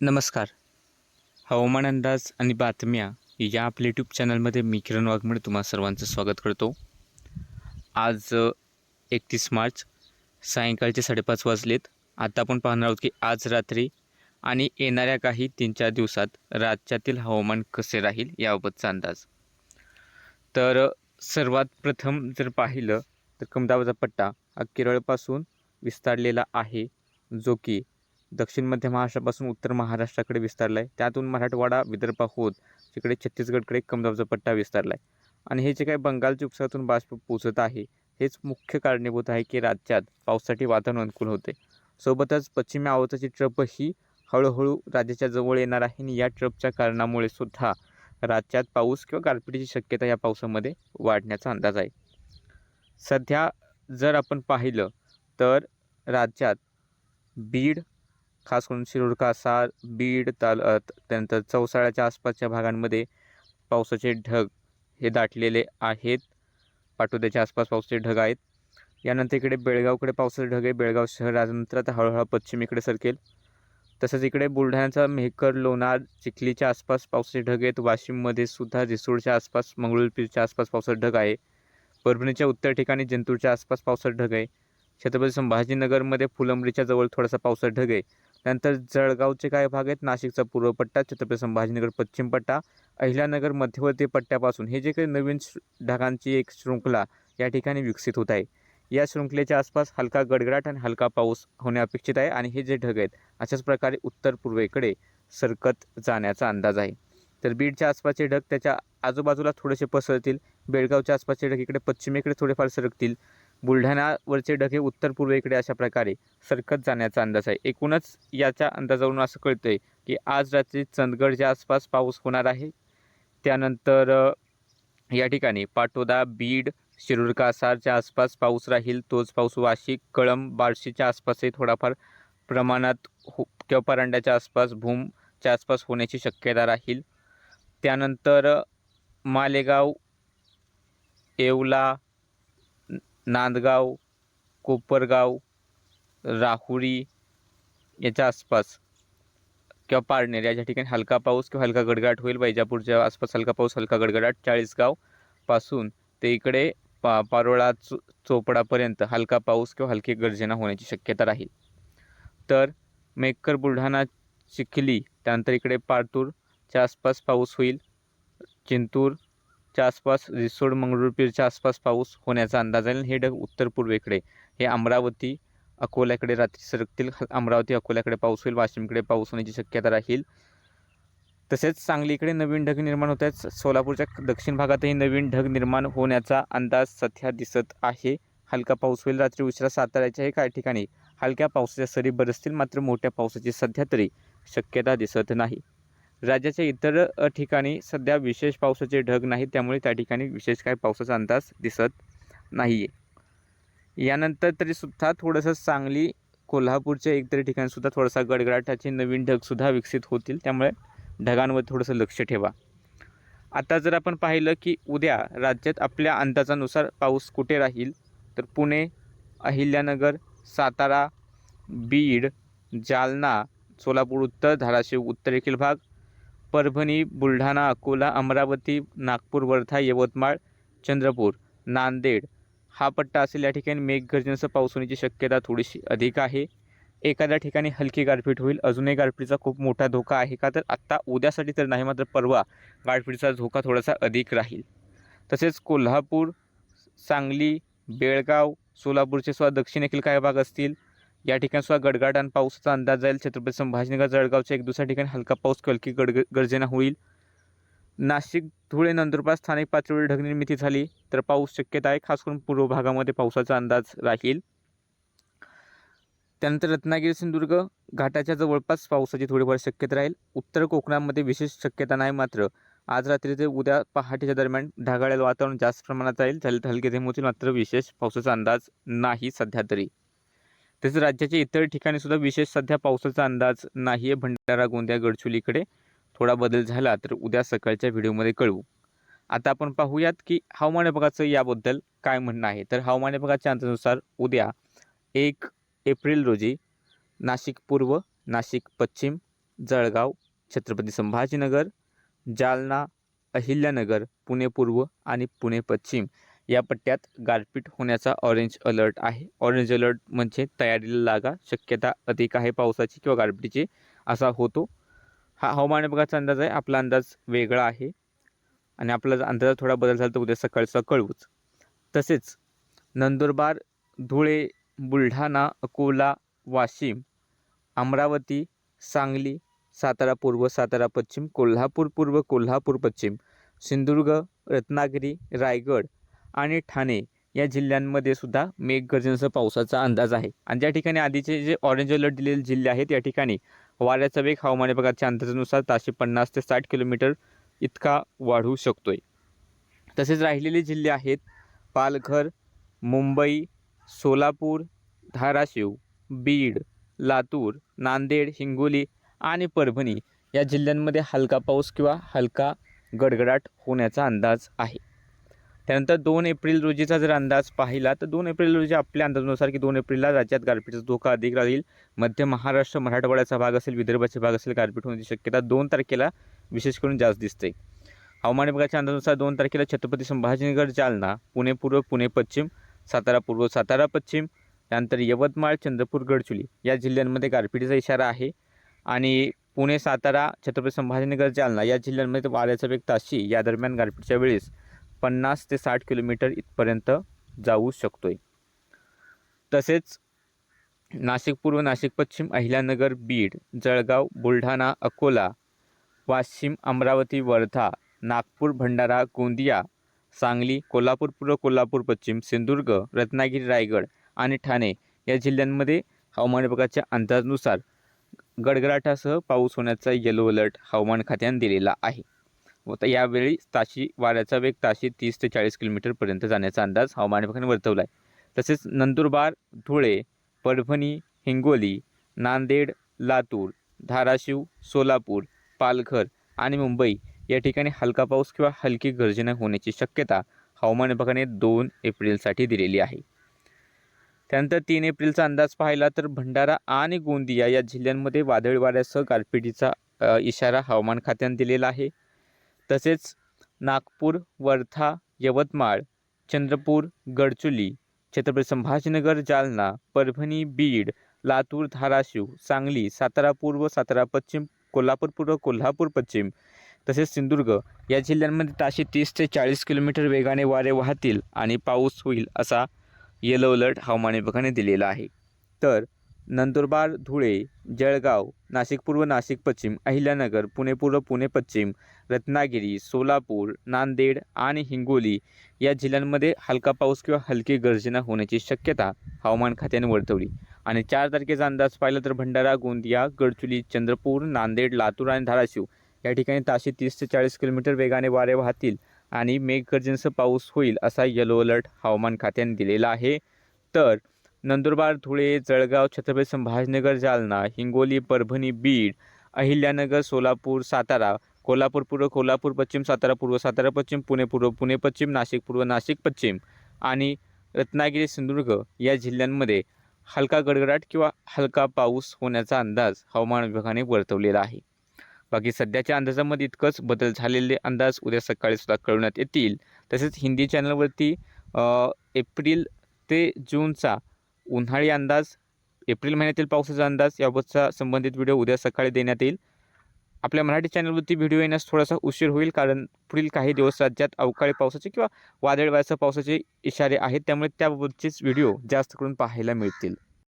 नमस्कार. हवामान अंदाज आणि बातम्या या आपल्या यूट्यूब चॅनलमध्ये मी किरण वाघमोडे तुम्हा सर्वांचं स्वागत करतो. आज एकतीस मार्च सायंकाळचे साडेपाच वाजलेत. आता आपण पाहणार आहोत की आज रात्री आणि येणाऱ्या काही तीन चार दिवसात राज्यातील हवामान कसे राहील याबाबतचा अंदाज. तर सर्वात प्रथम जर पाहिलं तर कमदाबाचा पट्टा हा केरळपासून विस्तारलेला आहे जो की दक्षिण मध्य महाराष्ट्रापासून उत्तर महाराष्ट्राकडे विस्तारला आहे त्यातून मराठवाडा विदर्भ होत तिकडे छत्तीसगडकडे कमदाबाचा पट्टा विस्तारला आहे आणि हे जे काही बंगालच्या उपसागरातून बाष्प पोचत आहे हेच मुख्य कारणीभूत आहे की राज्यात पावसासाठी वातावरण अनुकूल होते. सोबतच पश्चिमी आवाजाची ट्रप ही हळूहळू राज्याच्या जवळ येणार आहे आणि या ट्रपच्या कारणामुळे सुद्धा राज्यात पाऊस किंवा गारपिटीची शक्यता या पावसामध्ये वाढण्याचा अंदाज आहे. सध्या जर आपण पाहिलं तर राज्यात बीड खास करून शिरूर कासार बीड ताल त्यानंतर चौसाळ्याच्या आसपासच्या भागांमध्ये पावसाचे ढग हे दाटलेले आहेत. पाटोद्याच्या आसपास पावसाचे ढग आहेत. यानंतर इकडे बेळगावकडे पावसाचे ढग आहे. बेळगाव शहरानंतर आता हळूहळू पश्चिमेकडे सरकेल. तसंच इकडे बुलढाण्याचा मेहकर लोणार चिखलीच्या आसपास पावसाचे ढग आहेत. वाशिममध्ये सुद्धा रिसोडच्या आसपास मंगळूरपीरच्या आसपास पावसाचे ढग आहे. परभणीच्या उत्तर ठिकाणी जंतूरच्या आसपास पावसाचे ढग आहे. छत्रपती संभाजीनगरमध्ये फुलंबरीच्या जवळ थोडासा पावसाचा ढग आहे. त्यानंतर जळगावचे काही भाग आहेत नाशिकचा पूर्व पट्टा छत्रपती संभाजीनगर पश्चिम पट्टा अहिल्यानगर मध्यवर्ती पट्ट्यापासून. हे जे काही नवीन ढगांची एक शृंखला या ठिकाणी विकसित होत आहे. या शृंखलेच्या आसपास हलका गडगडाट आणि हलका पाऊस होणे अपेक्षित आहे आणि हे जे ढग आहेत अशाच प्रकारे उत्तर पूर्वेकडे सरकत जाण्याचा अंदाज आहे. तर बीडच्या आसपासचे ढग त्याच्या आजूबाजूला थोडेसे पसरतील बेळगावच्या आसपासचे ढग इकडे पश्चिमेकडे थोडेफार सरकतील बुलढाणावरचे ढगे उत्तर पूर्वेकडे अशा प्रकारे सरकत जाण्याचा अंदाज आहे. एकूणच याच्या अंदाजावरून असं कळतंय की आज रात्री चंदगडच्या आसपास पाऊस होणार आहे. त्यानंतर या ठिकाणी पाटोदा बीड शिरूर कासारच्या आसपास पाऊस राहील. तोच पाऊस वाशिक कळंब बार्शीच्या आसपासही थोडाफार प्रमाणात हो किंवा परांड्याच्या आसपास भूमच्या आसपास होण्याची शक्यता राहील. त्यानंतर मालेगाव येवला नांदगाव कोपरगाव राहुरी याच्या आसपास किंवा पारनेर याच्या ठिकाणी हलका पाऊस किंवा हलका गडगडाट होईल वैजापूरच्या आसपास हलका पाऊस हलका गडगडाट चाळीसगावपासून ते इकडे पा पारोळा चो चोपडापर्यंत हलका पाऊस किंवा हलकी गर्जना होण्याची शक्यता राहील. तर मेकर बुलढाणा चिखली त्यानंतर इकडे पारतूरच्या आसपास पाऊस होईल चिंतूर च्या आसपास रिसोड मंगरुळपीरच्या आसपास पाऊस होण्याचा अंदाज आहे. हे ढग उत्तर पूर्वेकडे हे अमरावती अकोल्याकडे रात्री सरकतील. अमरावती अकोल्याकडे पाऊस होईल वाशिमकडे पाऊस होण्याची शक्यता राहील. तसेच सांगलीकडे नवीन ढग निर्माण होत आहेत. सोलापूरच्या दक्षिण भागातही नवीन ढग निर्माण होण्याचा अंदाज सध्या दिसत आहे. हलका पाऊस होईल रात्री उशिरा साताऱ्याच्याही काही ठिकाणी. हलक्या पावसाच्या सरी बरसतील मात्र मोठ्या पावसाची सध्या तरी शक्यता दिसत नाही. राज्याच्या इतर ठिकाणी सध्या विशेष पावसाचे ढग नाही त्यामुळे त्या ठिकाणी विशेष काही पावसाचा अंदाज दिसत नाही आहे यानंतर तरीसुद्धा थोडंसं सांगली कोल्हापूरच्या एकतरी ठिकाणीसुद्धा थोडासा गडगडाटाचे नवीन ढगसुद्धा विकसित होतील. त्यामुळे ढगांवर थोडंसं लक्ष ठेवा. आता जर आपण पाहिलं की उद्या राज्यात आपल्या अंदाजानुसार पाऊस कुठे राहील तर पुणे अहिल्यानगर सातारा बीड जालना सोलापूर उत्तर धाराशिव उत्तरेखील भाग परभणी बुलढाणा अकोला अमरावती नागपूर वर्धा यवतमाळ चंद्रपूर नांदेड. हा पट्टा असेल या ठिकाणी मेघगर्जनेसह पाऊस होण्याची शक्यता थोडीशी अधिक आहे. एखाद्या ठिकाणी हलकी गारपीट होईल. अजूनही गारपीटचा खूप मोठा धोका आहे का तर आत्ता उद्यासाठी तर नाही मात्र परवा गारपीटचा धोका थोडासा अधिक राहील. तसेच कोल्हापूर सांगली बेळगाव सोलापूरचे सुद्धा दक्षिणेतील काही भाग असतील. या ठिकाणी सुद्धा गडगाड आणि पावसाचा अंदाज जाईल. छत्रपती संभाजीनगर जळगावच्या एक दुसऱ्या ठिकाणी हलका पाऊस हलकी गडग गर्जना होईल. नाशिक धुळे नंदुरबार स्थानिक पातळीवर ढगनिर्मिती झाली तर पाऊस शक्यता आहे खास करून पूर्व भागामध्ये पावसाचा अंदाज राहील. त्यानंतर रत्नागिरी सिंधुदुर्ग घाटाच्या जवळपास पावसाची थोडीफार शक्यता राहील. उत्तर कोकणामध्ये विशेष शक्यता नाही मात्र आज रात्री ते उद्या पहाटेच्या दरम्यान ढगाळलेलं वातावरण जास्त प्रमाणात राहील. झाले हलके थेंब होतील मात्र विशेष पावसाचा अंदाज नाही सध्या तरी. तसेच राज्याच्या इतर ठिकाणी सुद्धा विशेष सध्या पावसाचा अंदाज नाही आहे भंडारा गोंदिया गडचुलीकडे थोडा बदल झाला तर उद्या सकाळच्या व्हिडिओमध्ये कळवू. आता आपण पाहूयात की हवामान विभागाचं याबद्दल काय म्हणणं आहे. तर हवामान विभागाच्या अंदाजानुसार उद्या एक एप्रिल रोजी नाशिक पूर्व नाशिक पश्चिम जळगाव छत्रपती संभाजीनगर जालना अहिल्यानगर पुणे पूर्व आणि पुणे पश्चिम या पट्ट्यात गारपीट होण्याचा ऑरेंज अलर्ट आहे. ऑरेंज अलर्ट म्हणजे तयारीला लागा शक्यता अधिक आहे पावसाची किंवा गारपिटीची असा होतो. हा हवामान विभागाचा अंदाज आहे. आपला अंदाज वेगळा आहे. आणि आपला अंदाजात थोडा बदल झाला तर उद्या सकाळचा कळवूच. तसेच नंदुरबार धुळे बुलढाणा अकोला वाशिम अमरावती सांगली सातारा पूर्व सातारा पश्चिम कोल्हापूर पूर्व कोल्हापूर पश्चिम सिंधुदुर्ग रत्नागिरी रायगड आणि ठाणे या जिल्ह्यांमध्ये सुद्धा मेघगर्जनेसह पावसाचा अंदाज आहे. आणि ज्या ठिकाणी आधीचे जे ऑरेंज अलर्ट दिलेले जिल्हे आहेत या ठिकाणी वाऱ्याचा वेग हवामान विभागाच्या अंदाजानुसार ताशे पन्नास ते साठ किलोमीटर इतका वाढू शकतोय. तसेच राहिलेले जिल्हे आहेत पालघर मुंबई सोलापूर धाराशिव बीड लातूर नांदेड हिंगोली आणि परभणी या जिल्ह्यांमध्ये हलका पाऊस किंवा हलका गडगडाट होण्याचा अंदाज आहे. त्यानंतर दोन एप्रिल रोजीचा जर अंदाज पाहिला तर दोन एप्रिल रोजी आपल्या अंदाजानुसार की दोन एप्रिलला राज्यात गारपीटचा धोका अधिक राहील. मध्य महाराष्ट्र मराठवाड्याचा भाग असेल विदर्भाचा भाग असेल गारपीट होण्याची शक्यता दोन तारखेला विशेष करून जास्त दिसते. हवामान विभागाच्या अंदाजानुसार दोन तारखेला छत्रपती संभाजीनगर जालना पुणे पूर्व पुणे पश्चिम सातारा पूर्व सातारा पश्चिम त्यानंतर यवतमाळ चंद्रपूर गडचुली या जिल्ह्यांमध्ये गारपिटीचा इशारा आहे. आणि पुणे सातारा छत्रपती संभाजीनगर जालना या जिल्ह्यांमध्ये वाऱ्याचा वेग ताशी या दरम्यान गारपीटच्या वेळेस पन्नास ते साठ किलोमीटर इथपर्यंत जाऊ शकतो आहे तसेच नाशिक पूर्व नाशिक पश्चिम अहिल्यानगर बीड जळगाव बुलढाणा अकोला वाशिम अमरावती वर्धा नागपूर भंडारा गोंदिया सांगली कोल्हापूर पूर्व कोल्हापूर पश्चिम सिंधुदुर्ग रत्नागिरी रायगड आणि ठाणे या जिल्ह्यांमध्ये हवामान विभागाच्या अंदाजानुसार गडगडाटासह पाऊस होण्याचा येलो अलर्ट हवामान खात्याने दिलेला आहे. व यावेळी ताशी वाऱ्याचा वेग ताशी तीस ते चाळीस किलोमीटरपर्यंत जाण्याचा अंदाज हवामान विभागाने वर्तवला आहे तसेच नंदुरबार धुळे परभणी हिंगोली नांदेड लातूर धाराशिव सोलापूर पालघर आणि मुंबई या ठिकाणी हलका पाऊस किंवा हलकी गर्जना होण्याची शक्यता हवामान विभागाने दोन एप्रिलसाठी दिलेली आहे. त्यानंतर तीन एप्रिलचा अंदाज पाहिला तर भंडारा आणि गोंदिया या जिल्ह्यांमध्ये वादळी वाऱ्यासह गारपिटीचा इशारा हवामान खात्याने दिलेला आहे. तसेच नागपूर वर्धा यवतमाळ चंद्रपूर गडचुली छत्रपती संभाजीनगर जालना परभणी बीड लातूर धाराशिव सांगली सातारा पूर्व सातारा पश्चिम कोल्हापूर पूर्व कोल्हापूर पश्चिम तसेच सिंधुदुर्ग या जिल्ह्यांमध्ये ताशी तीस ते चाळीस किलोमीटर वेगाने वारे वाहतील आणि पाऊस होईल असा येलो अलर्ट हवामान विभागाने दिलेला आहे. तर नंदुरबार धुळे जळगाव नाशिक पूर्व नाशिक पश्चिम अहिल्यानगर पुणे पूर्व पुणे पश्चिम रत्नागिरी सोलापूर नांदेड आणि हिंगोली या जिल्ह्यांमध्ये हलका पाऊस किंवा हलकी गर्जना होण्याची शक्यता हवामान खात्याने वर्तवली. आणि चार तारखेचा अंदाज पाहिला तर भंडारा गोंदिया गडचुली चंद्रपूर नांदेड लातूर आणि धाराशिव या ठिकाणी ताशी तीस ते चाळीस किलोमीटर वेगाने वारे वाहतील आणि मेघगर्जनेसह पाऊस होईल असा येलो अलर्ट हवामान खात्याने दिलेला आहे. तर नंदुरबार धुळे जळगाव छत्रपती संभाजनगर जालना हिंगोली परभणी बीड अहिल्यानगर सोलापूर सातारा कोल्हापूर पूर्व कोल्हापूर पश्चिम सातारा पूर्व सातारा पश्चिम पुणे पूर्व पुणे पश्चिम नाशिक पूर्व नाशिक पश्चिम आणि रत्नागिरी सिंधुदुर्ग या जिल्ह्यांमध्ये हलका गडगडाट किंवा हलका पाऊस होण्याचा अंदाज हवामान विभागाने वर्तवलेला आहे. बाकी सध्याच्या अंदाजामध्ये इतकंच बदल झालेले अंदाज उद्या सकाळी सुद्धा कळवण्यात येतील. तसेच हिंदी चॅनलवरती एप्रिल ते जूनचा उन्हाळी अंदाज एप्रिल महिन्यातील पावसाचा अंदाज याबाबतचा संबंधित व्हिडिओ उद्या सकाळी देण्यात येईल. आपल्या मराठी चॅनलवरती व्हिडिओ येण्यास थोडासा उशीर होईल कारण पुढील काही दिवस राज्यात अवकाळी पावसाचे किंवा वादळ वाऱ्याच्या पावसाचे इशारे आहेत त्यामुळे त्याबाबतचेच व्हिडिओ जास्त करून पाहायला मिळतील.